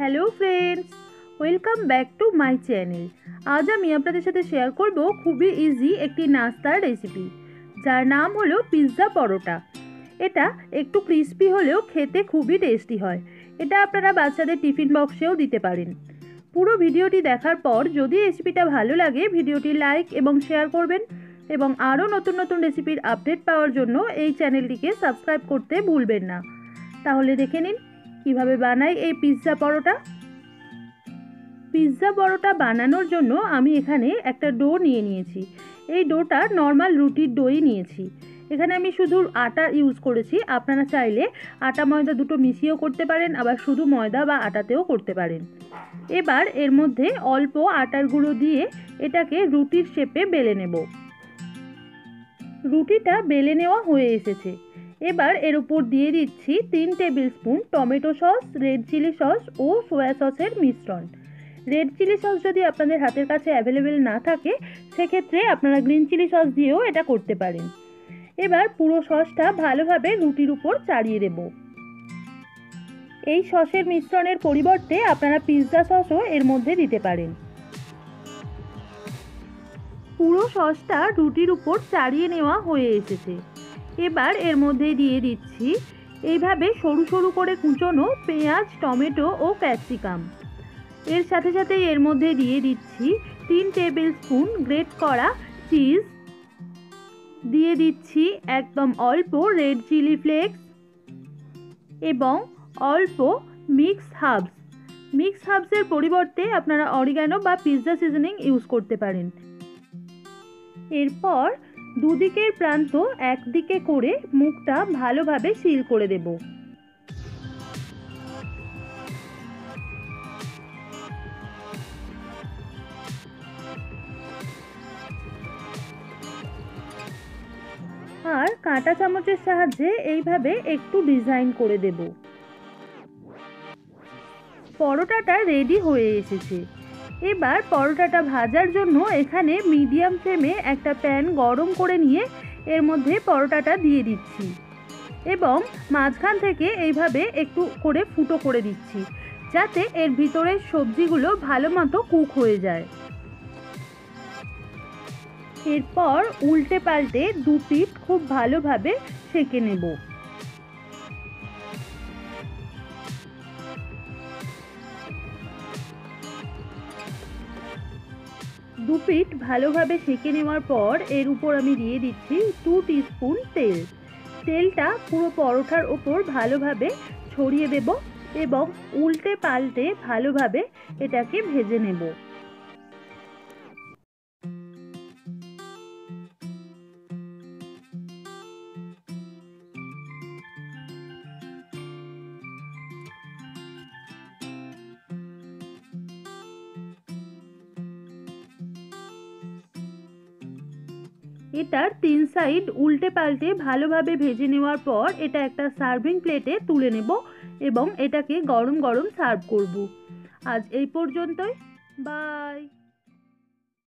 Hello friends welcome back to my channel আজ আমি আপনাদের সাথে শেয়ার করব খুবই ইজি একটি নাস্তার রেসিপি যার নাম হলো পিৎজা পরোটা। এটা একটু ক্রিস্পি হলেও খেতে খুবই টেস্টি হয়। এটা আপনারা বাচ্চাদের টিফিন বক্সেও দিতে পারেন। পুরো ভিডিওটি দেখার পর যদি রেসিপিটা ভালো লাগে, ভিডিওটি লাইক এবং শেয়ার করবেন এবং আরও নতুন নতুন রেসিপির আপডেট পাওয়ার জন্য এই চ্যানেলটিকে সাবস্ক্রাইব করতে ভুলবেন না। তাহলে দেখে নিন কীভাবে বানাই এই পিৎজা পরোটা? পিৎজা পরোটা বানানোর জন্য আমি এখানে একটা ডো নিয়ে নিয়েছি। এই ডোটা নর্মাল রুটির ডোই নিয়েছি। এখানে আমি শুধু আটা ইউজ করেছি। আপনারা চাইলে আটা ময়দা দুটো মিশিয়েও করতে পারেন, আবার শুধু ময়দা বা আটাতেও করতে পারেন। এবার এর মধ্যে অল্প আটার গুঁড়ো দিয়ে এটাকে রুটির শেপে বেলে নেব। রুটিটা বেলে নেওয়া হয়ে এসেছে। এবার এর উপর দিয়ে দিচ্ছি তিন tablespoon tomato sauce, red chilli sauce ও সোয়া সসের মিশ্রণ। রেড চিলি সস যদি আপনাদের হাতের কাছে অ্যাভেলেবেল না থাকে, সেক্ষেত্রে আপনারা গ্রিন চিলি সস দিয়েও এটা করতে পারেন। এবার পুরো সসটা ভালোভাবে রুটির উপর চাড়িয়ে দেব। এই সসের মিশ্রণের পরিবর্তে আপনারা পিৎজা সসও এর মধ্যে দিতে পারেন। পুরো সসটা রুটির উপর চাড়িয়ে নেওয়া হয়ে এসেছে। এবার এর মধ্যে দিয়ে দিচ্ছি। এইভাবে সরু সরু করে কুচোনো পেঁয়াজ, টমেটো ও ক্যাপসিকাম। এর সাথে সাথে এর মধ্যে দিয়ে দিচ্ছি তিন টেবিল স্পুন গ্রেট করা চিজ। দিয়ে দিচ্ছি একদম অল্প রেড চিলি ফ্লেক্স এবং অল্প মিক্স হাবস। মিক্স হাবসের পরিবর্তে আপনারা অরিগানো বা পিৎজা সিজনিং ইউজ করতে পারেন। এরপর দুদিকের প্রান্ত একদিকে করে মুখটা ভালোভাবে সিল করে দেব। আর কাঁটা চামচের সাহায্যে এইভাবে একটু ডিজাইন করে দেব। পরোটাটা রেডি হয়ে এসেছে। এবার পরোটাটা ভাজার জন্য এখানে মিডিয়াম ফ্লেমে একটা প্যান গরম করে নিয়ে এর মধ্যে পরোটাটা দিয়ে দিচ্ছি। এবং মাঝখান থেকে এইভাবে একটু করে ফুটো করে দিচ্ছি, যাতে এর ভিতরের সবজিগুলো ভালো মতো কুক হয়ে যায়। এরপর উল্টে পাল্টে দু পিঠ খুব ভালোভাবে সেঁকে নেব। দু পিঠ ভালোভাবে সেঁকে নেওয়ার পর এর উপর আমি দিয়ে দিচ্ছি টু স্পুন তেল। তেলটা পুরো পরোটার ওপর ভালোভাবে ছড়িয়ে দেব এবং উল্টে পাল্টে ভালোভাবে এটাকে ভেজে নেব। এটার তিন সাইড উল্টে পাল্টে ভালোভাবে ভেজে নেওয়ার পর এটা একটা সার্ভিং প্লেটে তুলে নেব এবং এটাকে গরম গরম সার্ভ করব। আজ এই পর্যন্তই। বাই